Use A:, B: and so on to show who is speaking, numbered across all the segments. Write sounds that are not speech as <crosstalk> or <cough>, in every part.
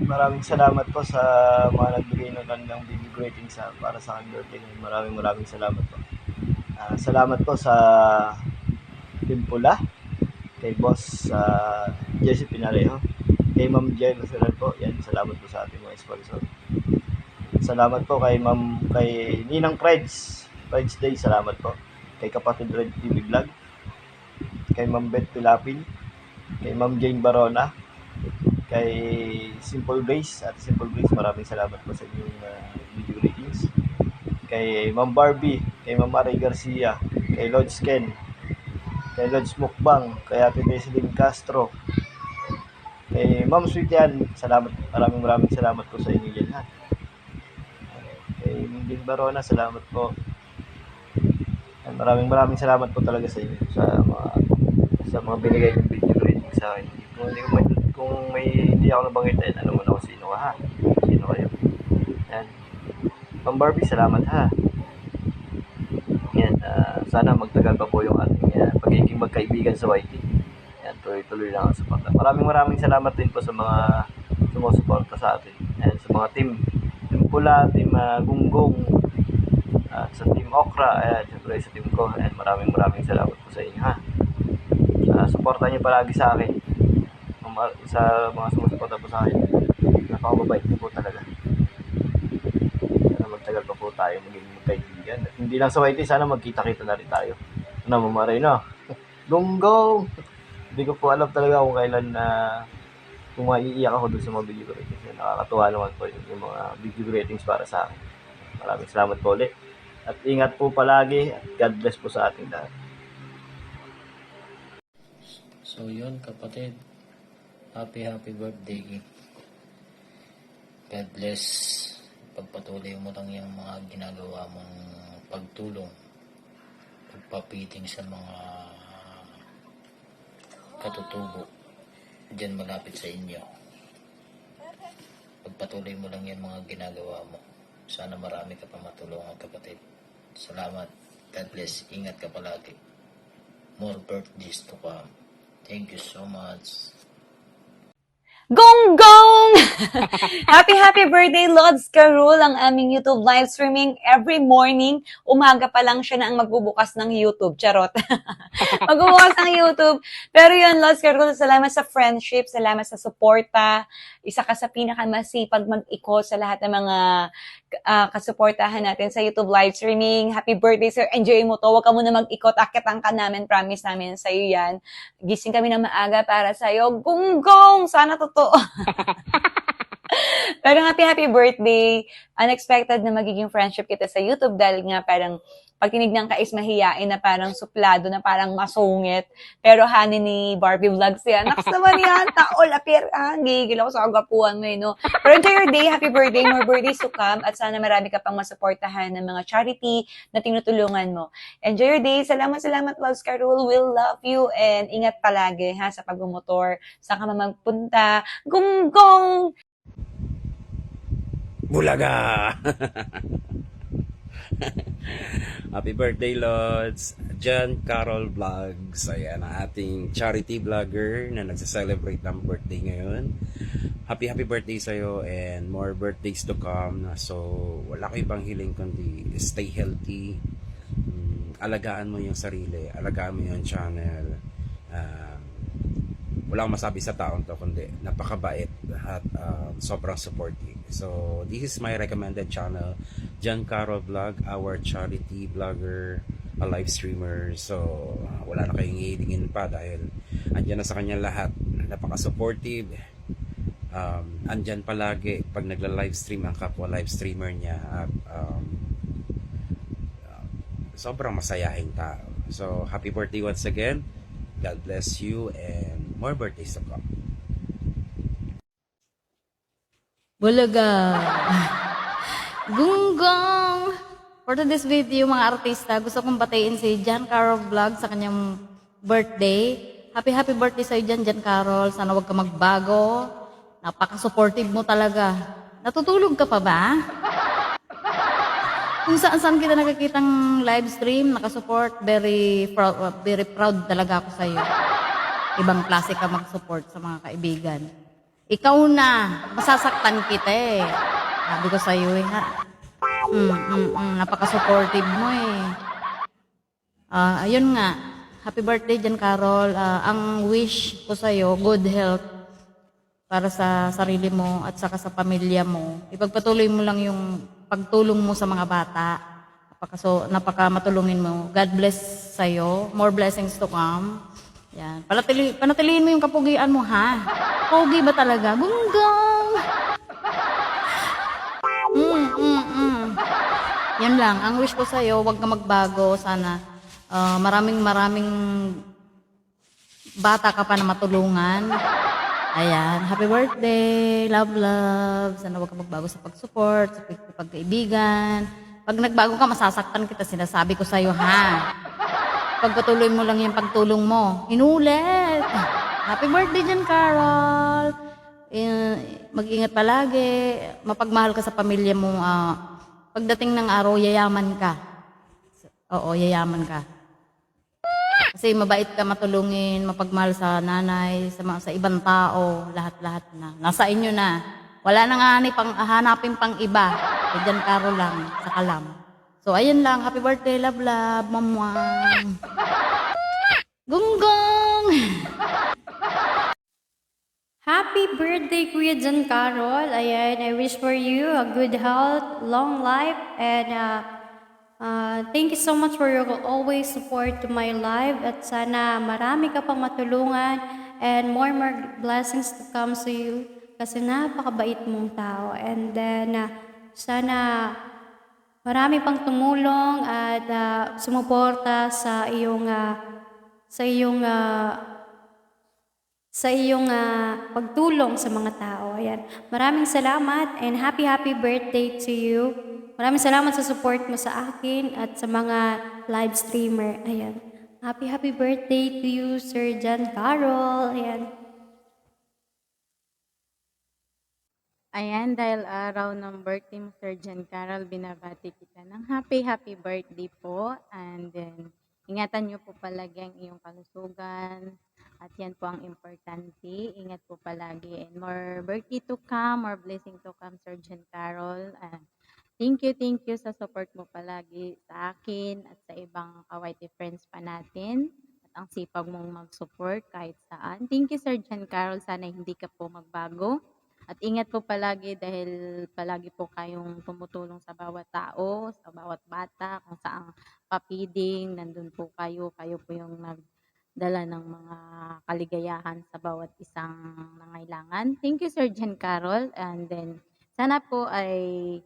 A: Maraming salamat po sa mga nagbigay ng kanilang baby greetings sa para sa aking birthday. Maraming maraming salamat po. Ah, salamat po sa Team Pula, kay Boss uh, Jesse Pinarejo, kay Ma'am Jen Nasaral po. Yan, salamat po sa ating mga sponsor. Salamat po kay Ma'am kay Ninang Preds, Preds Day, salamat po. Kay Kapatid Red TV Vlog, kay Ma'am Beth Pilapil, kay Ma'am Jane Barona, kay Simple Grace at Simple Grace maraming salamat po sa inyong uh, video ratings. Kay Ma'am Barbie kay Ma'am Marie Garcia kay Lodge Ken kay Lodge Mukbang kay Ate Deseline Castro kay Ma'am Sweet yan. Salamat maraming maraming salamat po sa inyo yan ha? Kay Mingding Barona salamat po. Yan, maraming maraming salamat po talaga sa inyo sa mga sa mga binigay ng video rating sa akin. Kung hindi ko may, kung may hindi ako nabanggitin alam mo na kung sino ka ha? Sino kayo? Yan. Ma'am Barbie salamat ha? Yan ah, sana magtagal pa po yung ating ah, pagiging magkaibigan sa YT yan tuloy-tuloy lang ang suporta. Maraming maraming salamat din po sa mga sumusuporta sa atin. Yan sa mga team. Team Pula team ah, Gunggong at sa team Okra. Ayan syempre sa team ko. Ayan maraming maraming salamat po sa inyo ha? Uh, suporta niyo palagi sa akin sa mga sumusuporta po sa akin. Napakababait niyo po talaga. Sana magtagal pa po tayo maging magkaibigan. At hindi lang sa YT sana magkita-kita na rin tayo. Na mamaray na. <laughs> Gunggong hindi ko po alam talaga kung kailan na kung maiiyak ako dun sa mga video ratings nakakatuwa naman po yung mga video ratings para sa akin. Maraming salamat po ulit. At ingat po palagi. At God bless po sa ating lahat.
B: So yun kapatid, happy happy birthday. God bless. Pagpatuloy mo lang yung mga ginagawa mong pagtulong, pagpapiting sa mga katutubo dyan malapit sa inyo. Pagpatuloy mo lang yung mga ginagawa mo. Sana marami ka pa matulungan kapatid. Salamat. God bless. Ingat ka palagi. More birthdays to come. Thank you so much.
C: Gong Gong! <laughs> happy happy birthday, Lods Carol, ang aming YouTube live streaming every morning. Umaga pa lang siya na ang magbubukas ng YouTube. Charot. <laughs> magbubukas ng YouTube. Pero yun, Lods Carol, salamat sa friendship, salamat sa suporta. Isa ka sa pinakamasipag mag-ikot sa lahat ng mga ah, kasuportahan natin sa YouTube live streaming. Happy birthday, sir. Enjoy mo to. Huwag ka muna mag-ikot. Akitan ka namin. Promise namin sa iyo yan. Gising kami na maaga para sa iyo. Gunggong! Sana totoo. <laughs> <laughs> Pero happy happy birthday. Unexpected na magiging friendship kita sa YouTube dahil nga parang pag tinignan ka is mahiyain na parang suplado na parang masungit. Pero hani ni Barbie Vlogs yan. Naks naman yan. Taol, apir. Ah, gigil ako sa agapuan mo eh, no? Pero enjoy your day. Happy birthday. More birthdays to come. At sana marami ka pang masuportahan ng mga charity na tinutulungan mo. Enjoy your day. Salamat, salamat, Loves Carol. We'll love you. And ingat palagi ha sa pagmumotor. Saan ka magpunta. Gunggong!
D: Bulaga! <laughs> Happy birthday, Lods! John Carol Vlogs. Ayan, ang ating charity vlogger na nagsa-celebrate ng birthday ngayon. Happy, happy birthday sa'yo and more birthdays to come. So, wala ko ibang hiling kundi stay healthy. Mm, alagaan mo yung sarili. Alagaan mo yung channel. Um, wala masabi sa taon to kundi napakabait at um, sobrang supportive. So, this is my recommended channel, Carol Vlog, our charity vlogger, a live streamer. So, wala na kayong hihilingin pa dahil andyan na sa kanya lahat. Napaka-supportive. Um, andyan palagi pag nagla-live stream ang kapwa live streamer niya. At, um, sobrang masayahin tao. So, happy birthday once again. God bless you and more birthdays to come.
E: Bulaga. <laughs> Gunggong! For today's video, mga artista, gusto kong batiin si John Carol Vlog sa kanyang birthday. Happy, happy birthday sa'yo dyan, John Carol. Sana wag ka magbago. Napaka-supportive mo talaga. Natutulog ka pa ba? <laughs> Kung saan saan kita nakikitang live stream, nakasupport, very proud, very proud talaga ako sa'yo. Ibang klase ka mag-support sa mga kaibigan. Ikaw na, masasaktan kita eh. Sabi ko sa'yo eh, ha? Mm, mm, mm, napaka-supportive mo eh. Ah, ayun nga, happy birthday dyan, Carol. Ah, ang wish ko sa'yo, good health para sa sarili mo at saka sa pamilya mo. Ipagpatuloy mo lang yung pagtulong mo sa mga bata. Napaka, so, napaka matulungin mo. God bless sa'yo. More blessings to come. Yan. Panatili, panatilihin mo yung kapugian mo, ha? Pogi ba talaga? Gunggang! Mm, mm, mm. Yan lang. Ang wish ko sa'yo, huwag ka magbago. Sana ah, maraming maraming bata ka pa na matulungan. Ayan. Happy birthday. Love, love. Sana huwag ka magbago sa pag-support, sa pag- pagkaibigan. Pag nagbago ka, masasaktan kita. Sinasabi ko sa'yo, ha? Pagpatuloy mo lang yung pagtulong mo. Inulit. Happy birthday dyan, Carol. Eh, mag-ingat palagi. Mapagmahal ka sa pamilya mo. ah, pagdating ng araw, yayaman ka. Oo, yayaman ka. Kasi mabait ka matulungin, mapagmahal sa nanay, sa, mga, sa ibang tao, lahat-lahat na. Nasa inyo na. Wala nang hanip pang, hanapin pang iba. E dyan, Carol lang, sa kalam. So, ayun lang. Happy birthday, love, love, mamwang. Gunggong! <laughs>
F: Happy birthday, Kuya John Carol. Ayan, I wish for you a good health, long life, and uh, uh, thank you so much for your always support to my life. At sana marami ka pang matulungan and more more blessings to come to you kasi napakabait mong tao. And then, uh, sana marami pang tumulong at uh, sumuporta sa iyong uh, sa iyong uh, sa iyong ah, pagtulong sa mga tao. Ayan. Maraming salamat and happy happy birthday to you. Maraming salamat sa support mo sa akin at sa mga live streamer. Ayan. Happy happy birthday to you, Sir John Carol. Ayan.
G: Ayan, dahil araw ng birthday mo, Sir John Carol, binabati kita ng happy, happy birthday po. And then, ingatan niyo po palagi ang iyong kalusugan. At yan po ang importante. Ingat po palagi. And more birthday to come, more blessing to come, Sir John Carol. And thank you, thank you sa support mo palagi sa akin at sa ibang kawaiti friends pa natin. At ang sipag mong mag-support kahit saan. Thank you, Sir John Carol. Sana hindi ka po magbago. At ingat po palagi dahil palagi po kayong tumutulong sa bawat tao, sa bawat bata, kung saang papiding, nandun po kayo, kayo po yung nagdala ng mga kaligayahan sa bawat isang nangailangan. Thank you, Sir Jen Carol. And then, sana po ay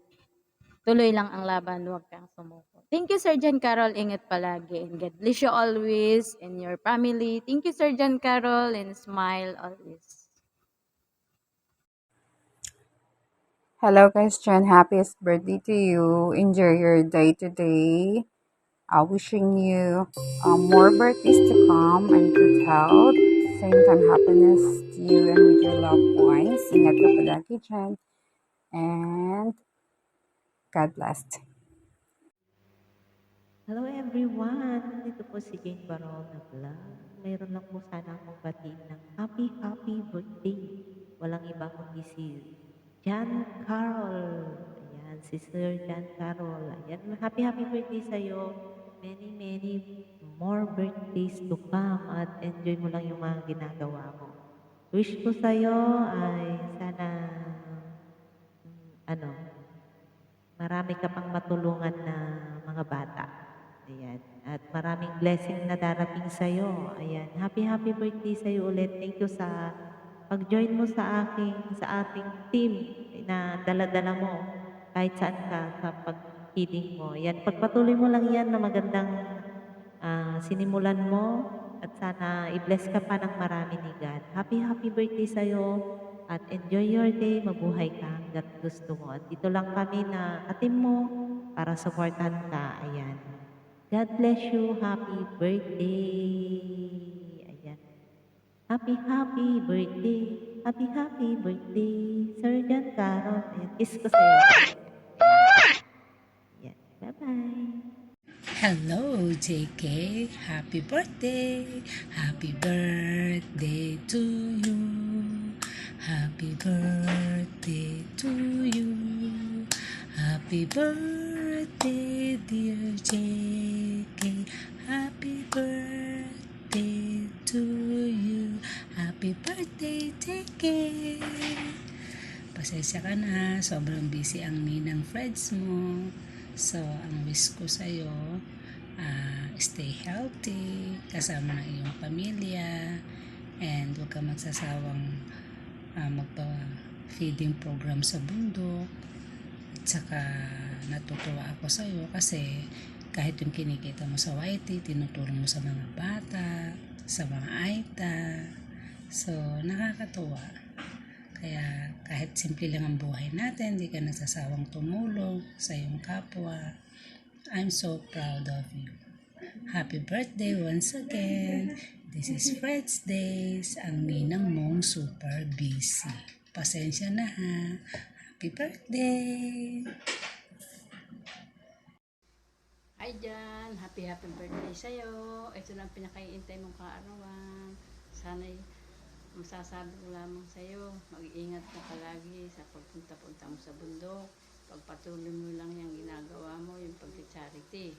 G: tuloy lang ang laban, huwag kang sumuko. Thank you, Sir Jen Carol. Ingat palagi. And God bless you always and your family. Thank you, Sir Jen Carol. And smile always.
H: Hello, Christian. Happiest birthday to you. Enjoy your day today. Uh, wishing you um, more birthdays to come and good health. Same time, happiness to you and with your loved ones. Ingat ka palagi dyan. And God bless.
I: Hello everyone! Dito po si Jane Barol na vlog. Mayroon lang po sana akong batiin ng happy, happy birthday. Walang iba kundi si Jan Carol. Ayan, si Sir Jan Carol. Ayan, happy, happy birthday sa'yo. Many, many more birthdays to come at enjoy mo lang yung mga ginagawa mo. Wish ko sa'yo ay sana, ano, marami ka pang matulungan na mga bata. Ayan. At maraming blessing na darating sa'yo. Ayan. Happy, happy birthday sa'yo ulit. Thank you sa pag-join mo sa aking, sa ating team na dala-dala mo kahit saan ka sa pag-feeding mo. Ayan. Pagpatuloy mo lang yan na magandang ah, sinimulan mo at sana i-bless ka pa ng marami ni God. Happy, happy birthday sa'yo at enjoy your day. Mabuhay ka hanggat gusto mo. At dito lang kami na atim mo para supportan ka. Ayan. God bless you. Happy birthday. Happy, happy birthday. Happy, happy birthday. Sir John Caro. Ayan. Kiss ko sa'yo. Ayan. Bye-bye.
J: Hello, JK. Happy birthday. Happy birthday to you. Happy birthday to you. Happy birthday, dear JK. Pasensya ka na, sobrang busy ang ninang friends mo. So, ang wish ko sa'yo, ah, stay healthy, kasama ng iyong pamilya, and huwag ka magsasawang ah, magpa-feeding program sa bundok. At saka, natutuwa ako sa'yo kasi kahit yung kinikita mo sa YT, tinutulong mo sa mga bata, sa mga aita. So, nakakatuwa. Kaya kahit simple lang ang buhay natin, hindi ka nagsasawang tumulong sa iyong kapwa. I'm so proud of you. Happy birthday once again. This is Fred's Days, ang ninang mong super busy. Pasensya na ha. Happy birthday!
K: Hi Jan, happy happy birthday sa'yo. Ito na ang pinakaiintay mong kaarawan. Sana'y masasabi ko lamang sa'yo, mag-iingat ka palagi sa pagpunta-punta mo sa bundok. Pagpatuloy mo lang yung ginagawa mo, yung pag-charity.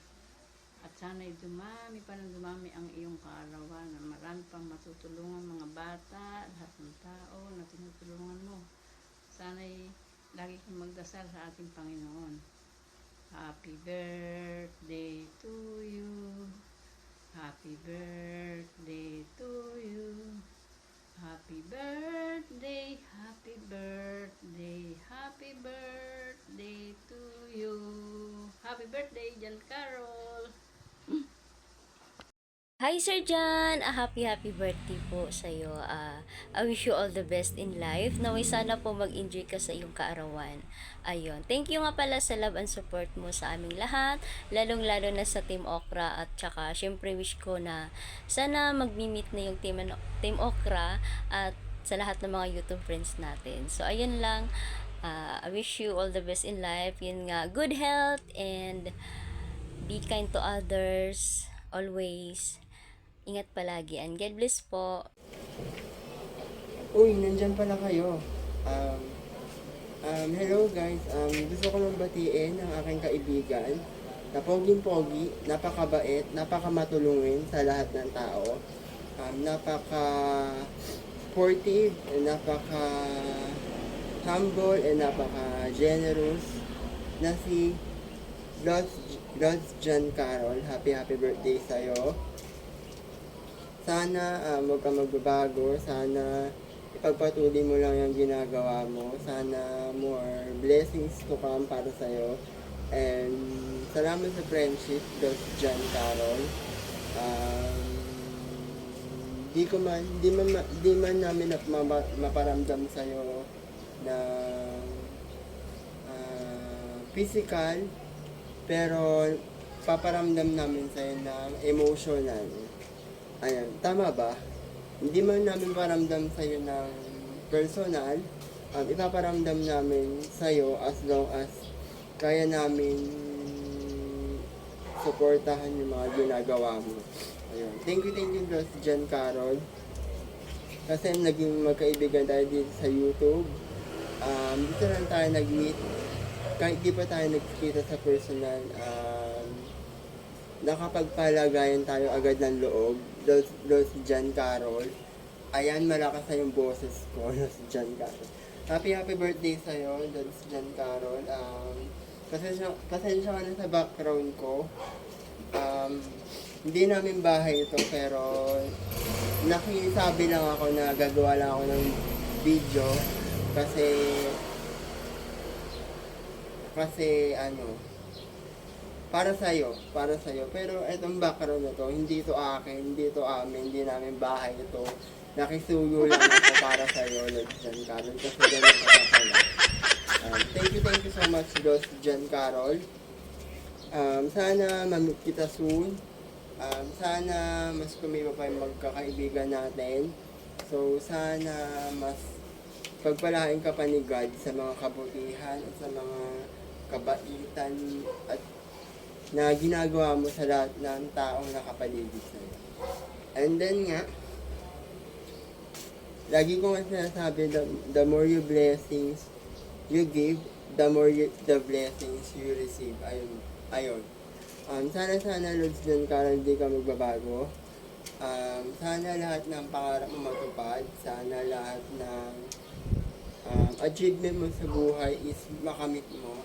K: At sana'y dumami pa ng dumami ang iyong kaarawan na marami pang matutulungan mga bata, lahat ng tao na tinutulungan mo. Sana'y lagi kang magdasal sa ating Panginoon. Happy birthday to you. Happy birthday to. Happy birthday, happy birthday, happy birthday to you. Happy birthday, Jan Carol.
L: Hi Sir John! A happy happy birthday po sa iyo. Ah, I wish you all the best in life. Naway sana po mag-enjoy ka sa iyong kaarawan. Ayun. Thank you nga pala sa love and support mo sa aming lahat. Lalong-lalo na sa Team Okra at saka syempre wish ko na sana mag-meet na yung Team, Team Okra at sa lahat ng mga YouTube friends natin. So ayun lang. Ah, I wish you all the best in life. Yun nga, good health and be kind to others always. Ingat palagi and God bless po.
M: Uy, nandyan pala kayo. Um, um, hello guys. Um, gusto ko lang batiin ang aking kaibigan na poging-pogi, napakabait, napakamatulungin sa lahat ng tao. Um, napaka sportive, and napaka humble, and napaka generous na si Lods, Lods John Carol. Happy, happy birthday sa'yo. Sana um, huwag ka magbabago. Sana ipagpatuloy mo lang yung ginagawa mo. Sana more blessings to come para sa'yo. And salamat sa friendship, Dos John Carol. Um, di ko man, di man, ma- di man namin ma- maparamdam sa'yo na ah, physical, pero paparamdam namin sa'yo na emotional. Ayan, tama ba? Hindi man namin paramdam sa'yo ng personal, um, ipaparamdam namin sa'yo as long as kaya namin suportahan yung mga ginagawa mo. Ayun. Thank you, thank you, Diyos, Jan Carol. Kasi naging magkaibigan tayo dito sa YouTube. Um, dito lang tayo nag-meet. Kahit di pa tayo nagkita sa personal, um, nakapagpalagayan tayo agad ng loob. Doon si Jan Carol. Ayan, malakas na yung boses ko si Jan Carol. Happy, happy birthday sa'yo, si Jan Carol. Um, pasensya, pasensya ka na sa background ko. Um, hindi namin bahay ito, pero nakisabi lang ako na gagawa lang ako ng video kasi kasi ano para sa iyo, para sa iyo. Pero itong background na to, hindi to akin, hindi to amin, hindi namin bahay ito. Nakisuyo lang ako para sa iyo, Lord John Carol, kasi ganun ka pa pala. Um, thank you, thank you so much, Lord John Carol. Um, sana mamit kita soon. Um, sana mas kumiba pa yung magkakaibigan natin. So, sana mas pagpalain ka pa ni God sa mga kabutihan at sa mga kabaitan at na ginagawa mo sa lahat ng taong nakapaligid sa'yo. And then nga, lagi ko nga sinasabi, the, the more you blessings you give, the more you, the blessings you receive. Ayun. Ayun. Um, sana sana Lods dyan ka hindi ka magbabago. Um, sana lahat ng pangarap mo matupad. Sana lahat ng um, achievement mo sa buhay is makamit mo.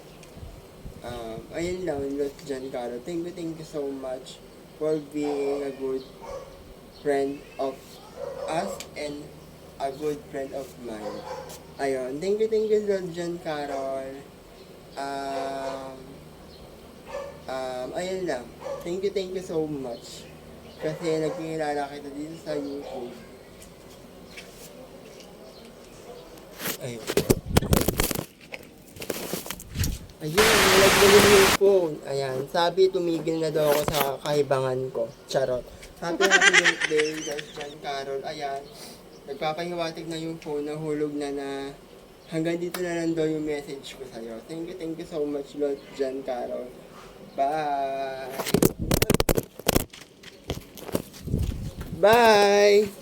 M: Um, ayun lang, Lods dyan Caro. Thank you, thank you so much for being a good friend of us and a good friend of mine. Ayun, thank you, thank you, Lord John Carol. Um, um, ayun lang. Thank you, thank you so much. Kasi nagkilala kita dito sa YouTube. Ayun. Ayun, nalagyan yung phone. Ayan, sabi tumigil na daw ako sa kahibangan ko. Charot. Happy happy birthday, guys, John Carol. Ayan, nagpapahiwatig na yung phone, nahulog na na hanggang dito na lang daw yung message ko sa'yo. Thank you, thank you so much, Lord John Carol. Bye! Bye!